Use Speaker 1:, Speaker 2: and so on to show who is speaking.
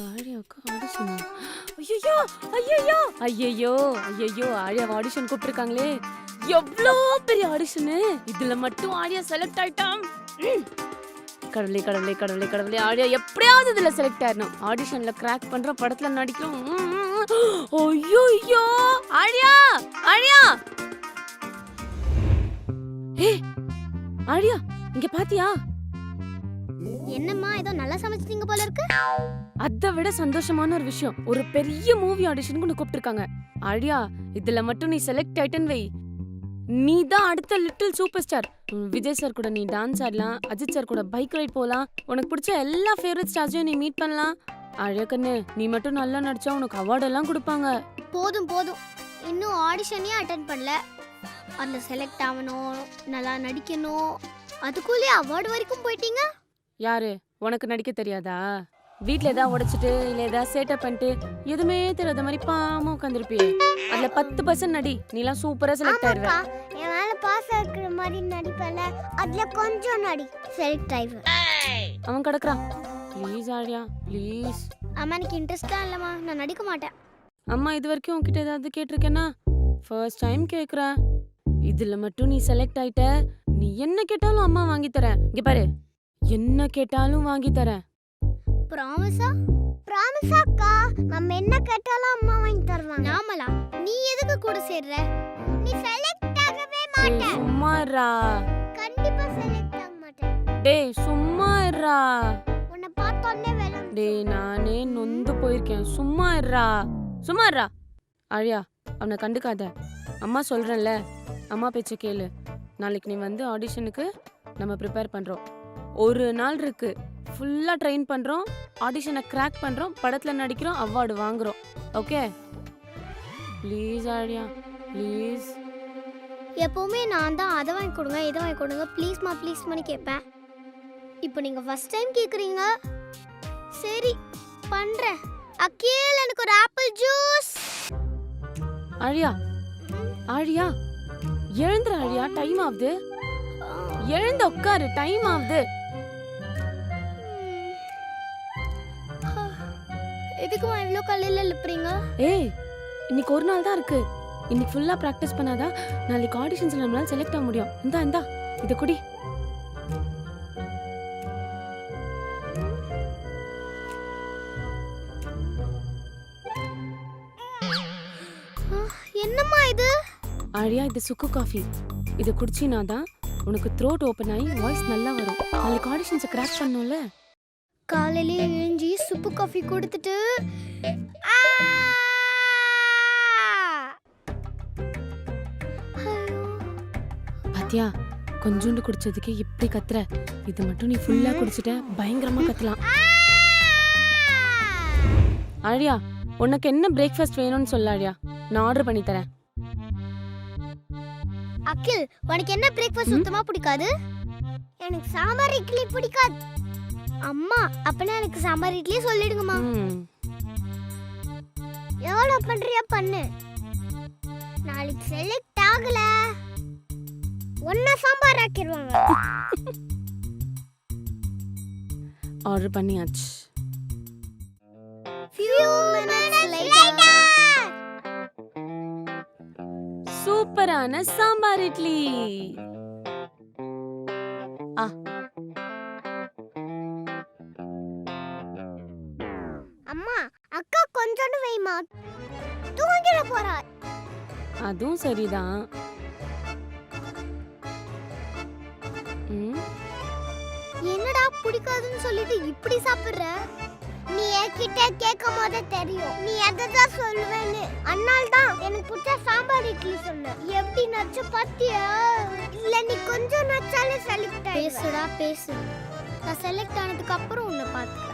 Speaker 1: ஆழியாவுக்கு ஆடிஷனா ஐயோ ஐயோ ஐயோ ஐயோ ஆழியாவை ஆடிஷன் கூப்பிட்டுருக்காங்களே. எவ்வளோ பெரிய ஆடிஷனு இதுல மட்டும் ஆழியா செலக்ட் ஆயிட்டான். கடவுளே கடவுளே கடவுளே கடவுளே ஆழியா எப்படியாவது இதுல செலக்ட் ஆயிடணும். ஆடிஷன்ல கிராக் பண்ற படத்துல நடிக்கும். ஐயோ ஐயோ ஆழியா ஆழியா ஏ ஆழியா இங்க பாத்தியா?
Speaker 2: என்னம்மா ஏதோ நல்லா சமைச்சிட்டீங்க போல இருக்கு.
Speaker 1: அதை விட சந்தோஷமான ஒரு விஷயம். ஒரு பெரிய மூவி ஆடிஷனுக்கு உன்னை கூப்பிட்டுருக்காங்க. ஆழியா இதுல மட்டும் நீ செலக்ட் ஆயிட்டன்னு வை. நீ தான் அடுத்த little super star Vijay sir கூட நீ டான்ஸ் ஆடலாம் அஜித் சார் கூட பைக் ரைட் போலாம். உனக்கு பிடிச்ச எல்லா ஃபேவரட் ஸ்டார்ஸையும் நீ மீட் பண்ணலாம். அழகண்ணு கண்ணு நீ மட்டும் நல்லா நடிச்சா உனக்கு அவார்ட் எல்லாம் கொடுப்பாங்க.
Speaker 2: போதும் போதும். இன்னும் ஆடிஷனே அட்டன் பண்ணல. அதில் செலக்ட் ஆகணும் நல்லா நடிக்கணும். அதுக்குள்ளே அவார்டு வரைக்கும் போயிட்டீங்க?
Speaker 1: யாரு? உனக்கு நடிக்க தெரியாதா? வீட்ல ஏதாவது உடைச்சிட்டு இல்ல ஏதாவது சேட்டை பண்ணிட்டு எதுவுமே தெரியாத மாதிரி பாம உட்காந்துருப்பியே அதுல பத்து பர்சன்ட் நடி. நீலாம் சூப்பரா செலக்ட் ஆயிருவ.
Speaker 2: என் மேல பாஸ் இருக்கிற மாதிரி நடிப்பல அதுல கொஞ்சம் நடி. செலக்ட் ஆயிடுவேன்
Speaker 1: அவன் கிடக்குறான். ப்ளீஸ் ஆழியா ப்ளீஸ்
Speaker 2: அம்மா எனக்கு இன்ட்ரெஸ்டா இல்லம்மா. நான் நடிக்க மாட்டேன்.
Speaker 1: அம்மா இது வரைக்கும் உன்கிட்ட ஏதாவது கேட்டிருக்கேனா ஃபர்ஸ்ட் டைம் கேக்குறேன் இதுல மட்டும் நீ செலக்ட் ஆயிட்ட. நீ என்ன கேட்டாலும் அம்மா வாங்கி தரேன். இங்க பாரு. என்ன கேட்டாலும் வாங்கி தரேன்.
Speaker 2: ப்ராமிஸா ப்ராமிஸாக்கா நம்ம என்ன கேட்டாலும் அம்மா வாங்கி தருவாங்க. நாமலா நீ எதுக்கு கூட சேர்ற? நீ செலக்ட் ஆகவே
Speaker 1: டேய் சும்மா இருடா
Speaker 2: கண்டிப்பா செலக்ட் ஆக மாட்டேன்
Speaker 1: டேய் சும்மா இருடா
Speaker 2: உன்னை பார்த்தோன்னே வேலை
Speaker 1: டேய் நானே நொந்து போயிருக்கேன். சும்மா இருடா சும்மா இருடா அழியா அவனை கண்டுக்காத. அம்மா சொல்றேன்ல அம்மா பேச்ச கேளு. நாளைக்கு நீ வந்து ஆடிஷனுக்கு நம்ம ப்ரிப்பேர் பண்றோம். ஒரு நாள் இருக்கு. ஃபுல்லா ட்ரெயின் பண்றோம் ஆடிஷனை கிராக் பண்றோம் படத்துல நடிக்கிறோம் அவார்டு வாங்குறோம். ஓகே ப்ளீஸ் ஆழியா ப்ளீஸ்
Speaker 2: எப்பவுமே நான் தான் அதை வாங்கி கொடுங்க இதை வாங்கி கொடுங்க. ப்ளீஸ்மா ப்ளீஸ் பண்ணி கேட்பேன். இப்போ நீங்க ஃபர்ஸ்ட் டைம் கேக்குறீங்க. சரி பண்றேன். அக்கீல் எனக்கு ஒரு ஆப்பிள் ஜூஸ்
Speaker 1: ஆழியா ஆழியா எழுந்துரு ஆழியா டைம் ஆகுது. எழுந்து உட்காரு டைம் ஆகுது.
Speaker 2: எதுக்குமா இவ்வளோ காலையில் எழுப்புறீங்க?
Speaker 1: ஏய் இன்னைக்கு ஒரு நாள் தான் இருக்கு. இன்னைக்கு ஃபுல்லா ப்ராக்டிஸ் பண்ணாதான் நாளைக்கு ஆடிஷன்ஸ்ல நம்மளால செலக்ட் ஆக முடியும். இந்தா இந்தா இத குடி.
Speaker 2: என்னம்மா இது?
Speaker 1: ஆழியா இது சுக்கு காஃபி இத குடிச்சினா தான் உனக்கு த்ரோட் ஓபன் ஆகி வாய்ஸ் நல்லா வரும். நாளைக்கு ஆடிஷன்ஸை கிராக் பண்ணோம்ல?
Speaker 2: காலையிலே எழுஞ்சி சுப்பு காஃபி கொடுத்துட்டு.
Speaker 1: பாத்தியா கொஞ்சோண்டு குடிச்சதுக்கு இப்படி கத்துற. இது மட்டும் நீ ஃபுல்லா குடிச்சிட்ட பயங்கரமா கத்தலாம். ஆழியா உனக்கு என்ன பிரேக்ஃபாஸ்ட் வேணும்னு சொல்ல ஆழியா. நான் ஆர்டர் பண்ணி தரேன்.
Speaker 2: அகில் உனக்கு என்ன பிரேக்ஃபாஸ்ட் சுத்தமா பிடிக்காது? எனக்கு சாம்பார் இட்லி பிடிக்காது. அம்மா அப்பனா எனக்கு சாம்பார் இட்லி சொல்லிடுங்கம்மா. எவ்வளோ பண்றியா பண்ணு. நாளைக்கு செலக்ட் ஆகல. ஒன்ன சாம்பார் ஆக்கிடுவாங்க
Speaker 1: ஆர்டர் பண்ணியாச்சு. சூப்பரான சாம்பார் இட்லி. ஆ.
Speaker 2: வைமா தூங்கிட போறா
Speaker 1: அதுவும் சரிதான்.
Speaker 2: என்னடா பிடிக்காதுன்னு சொல்லிட்டு இப்படி சாப்பிடுற? நீ என்கிட்ட கேட்கும் போதே தெரியும். நீ எதை தான் சொல்லுவேன்னு. அதனால தான் எனக்கு பிடிச்ச சாம்பார் இட்லி சொன்ன. எப்படி நச்சு பாத்தியா? இல்ல நீ கொஞ்சம் நச்சாலே செலக்ட் பேசுடா பேசு. நான் செலக்ட் ஆனதுக்கு அப்புறம் உன்னை பார்த்துக்கிறேன்